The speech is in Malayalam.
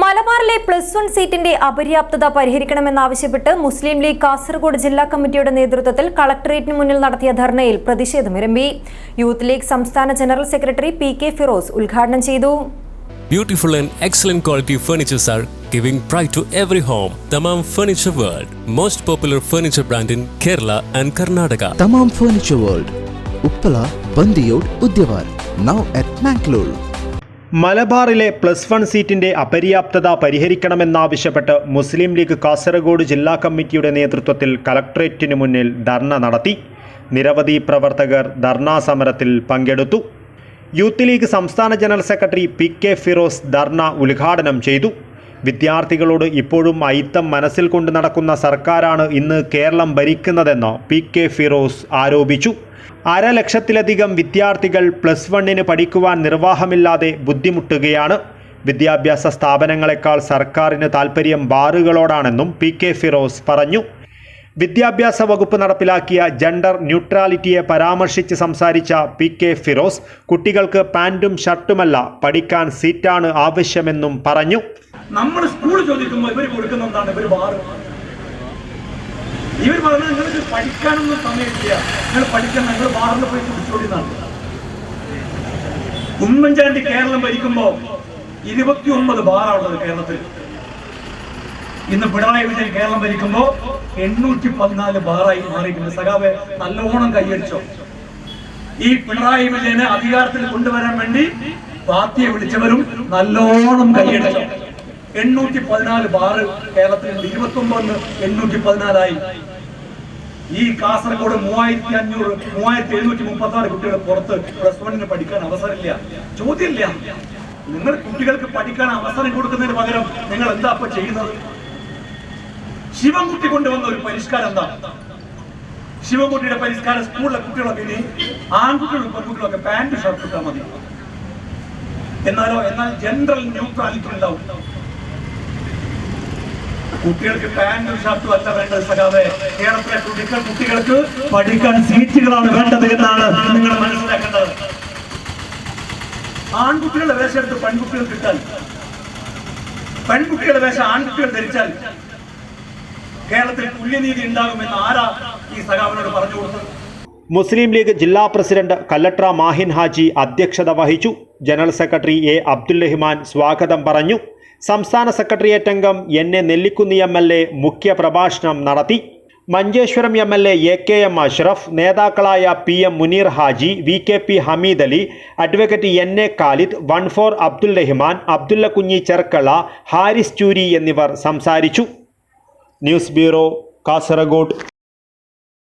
മലബാറിലെ പ്ലസ് വൺ സീറ്റിന്റെ അപര്യാപ്തത പരിഹരിക്കണമെന്നാവശ്യപ്പെട്ട് മുസ്ലിം ലീഗ് കാസർഗോഡ് ജില്ലാ കമ്മിറ്റിയുടെ നേതൃത്വത്തിൽ കളക്ടറേറ്റിന് മുന്നിൽ നടത്തിയ ധർണയിൽ പ്രതിഷേധമിരമ്പി യൂത്ത് ലീഗ് സംസ്ഥാന general secretary P K Firos ഉദ്ഘാടനം ചെയ്തു Beautiful and excellent quality furnitures are giving pride to every home. Tamam Furniture World, most popular furniture brand in Kerala and Karnataka. Tamam Furniture World, Uppala, Bandiyod, Udyavar, now at Mangalore മലബാറിലെ പ്ലസ് വൺ സീറ്റിന്റെ അപര്യാപ്തത പരിഹരിക്കണമെന്നാവശ്യപ്പെട്ട് മുസ്ലിം ലീഗ് കാസർഗോഡ് ജില്ലാ കമ്മിറ്റിയുടെ നേതൃത്വത്തിൽ കലക്ട്രേറ്റിന് മുന്നിൽ ധർണ നടത്തി. നിരവധി പ്രവർത്തകർ ധർണാ സമരത്തിൽ പങ്കെടുത്തു. യൂത്ത് ലീഗ് സംസ്ഥാന general secretary P K Firos ധർണ ഉദ്ഘാടനം ചെയ്തു. വിദ്യാർത്ഥികളോട് ഇപ്പോഴും അയിത്തം മനസ്സിൽ കൊണ്ട് നടക്കുന്ന സർക്കാരാണ് ഇന്ന് കേരളം ഭരിക്കുന്നതെന്ന് പി കെ ഫിറോസ് ആരോപിച്ചു. അരലക്ഷത്തിലധികം വിദ്യാർത്ഥികൾ പ്ലസ് വണ്ണിന് പഠിക്കുവാൻ നിർവാഹമില്ലാതെ ബുദ്ധിമുട്ടുകയാണ്. വിദ്യാഭ്യാസ സ്ഥാപനങ്ങളെക്കാൾ സർക്കാരിന് താൽപ്പര്യം ബാറുകളോടാണെന്നും പി കെ ഫിറോസ് പറഞ്ഞു. വിദ്യാഭ്യാസ വകുപ്പ് നടപ്പിലാക്കിയ ജെൻഡർ ന്യൂട്രാലിറ്റിയെ പരാമർശിച്ച് സംസാരിച്ച പി കെ ഫിറോസ് കുട്ടികൾക്ക് പാന്റും ഷർട്ടുമല്ല പഠിക്കാൻ സീറ്റാണ് ആവശ്യമെന്നും പറഞ്ഞു. നമ്മൾ സ്കൂൾ ചോദിക്കുമ്പോൾ ഇവർ കൊടുക്കുന്ന എന്താണ്? ഇവർ ബാറ് ഇവർ പറഞ്ഞത് നിങ്ങൾക്ക് പഠിക്കാനൊന്നും സമയമില്ല. നിങ്ങൾ പഠിക്കാൻ നിങ്ങൾ ബാറിൽ പോയി കുടിച്ചോടിന്നാണ് ഉമ്മൻചാണ്ടി കേരളം ഭരിക്കുമ്പോൾ ഇരുപത്തി ഒമ്പത് ബാറാണുള്ളത് കേരളത്തിൽ. ഇന്ന് പിണറായി വിജയൻ കേരളം ഭരിക്കുമ്പോ എണ്ണൂറ്റി പതിനാല് ബാറായി മാറിയിട്ടുണ്ട്. സഖാവെ നല്ലോണം കൈയടിച്ചോ. ഈ പിണറായി വിജയനെ അധികാരത്തിൽ കൊണ്ടുവരാൻ വേണ്ടി പാർട്ടിയെ വിളിച്ചവരും നല്ലോണം കൈയടിച്ചു. എണ്ണൂറ്റി പതിനാല് ബാറ് കേരളത്തിലുണ്ട് ഇരുപത്തി ഒമ്പതിന് എണ്ണൂറ്റി പതിനാലായി ഈ കാസർഗോഡ് മൂവായിരത്തി അഞ്ഞൂറ് മൂവായിരത്തി എഴുന്നൂറ്റി മുപ്പത്തി ആറ് കുട്ടികൾ പുറത്ത് പ്ലസ് വണ്ണിന് പഠിക്കാൻ അവസരമില്ല. ചോദ്യമില്ല. നിങ്ങൾ കുട്ടികൾക്ക് പഠിക്കാൻ അവസരം കൊടുക്കുന്നതിന് പകരം നിങ്ങൾ എന്താ ഇപ്പൊ ചെയ്യുന്നത്? ശിവൻകുട്ടി കൊണ്ടുവന്ന ഒരു പരിഷ്കാരം എന്താ? ശിവൻകുട്ടിയുടെ പരിഷ്കാരം സ്കൂളിലെ കുട്ടികളൊക്കെ ഇനി ആൺകുട്ടികളും പെൺകുട്ടികളൊക്കെ പാന്റ് ഷർട്ട് ഇട്ടാൽ മതി. എന്നാലോ എന്നാൽ ജനറൽ ന്യൂട്രാലിറ്റി ഉണ്ടാവും. കുട്ടികൾക്ക് പാന്റും ഷർട്ടും അല്ല വേണ്ടത് സഖാവെ. കേരളത്തിലെ കുട്ടികൾ കുട്ടികൾക്ക് പഠിക്കാൻ സീറ്റുകളാണ് വേണ്ടത് എന്നാണ് നിങ്ങൾ മനസ്സിലാക്കേണ്ടത്. ആൺകുട്ടികളുടെ വേഷം എടുത്ത് പെൺകുട്ടികൾ കിട്ടാൻ. പെൺകുട്ടികളുടെ വേഷം ആൺകുട്ടികൾ ധരിച്ചാൽ കേരളത്തിൽ തുല്യനീതി ഉണ്ടാകുമെന്ന് ആരാ ഈ സഖാവിനോട് പറഞ്ഞു കൊടുത്തത്? മുസ്ലിം ലീഗ് ജില്ലാ പ്രസിഡന്റ് കല്ലട്ര മാഹിൻ ഹാജി അധ്യക്ഷത വഹിച്ചു. General secretary A Abdul Rahman സ്വാഗതം പറഞ്ഞു. സംസ്ഥാന സെക്രട്ടേറിയറ്റ് അംഗം N A Nellikunnu M L A മുഖ്യ പ്രഭാഷണം നടത്തി. Manjeshwaram M L A A K M Ashraf നേതാക്കളായ P M Muneer Haji V K P Hameed Ali advocate N A Khalid വൺഫോർ Abdul Rahman Abdulla Kunhi Cherkala Haris Choori എന്നിവർ സംസാരിച്ചു. News bureau Kasaragod.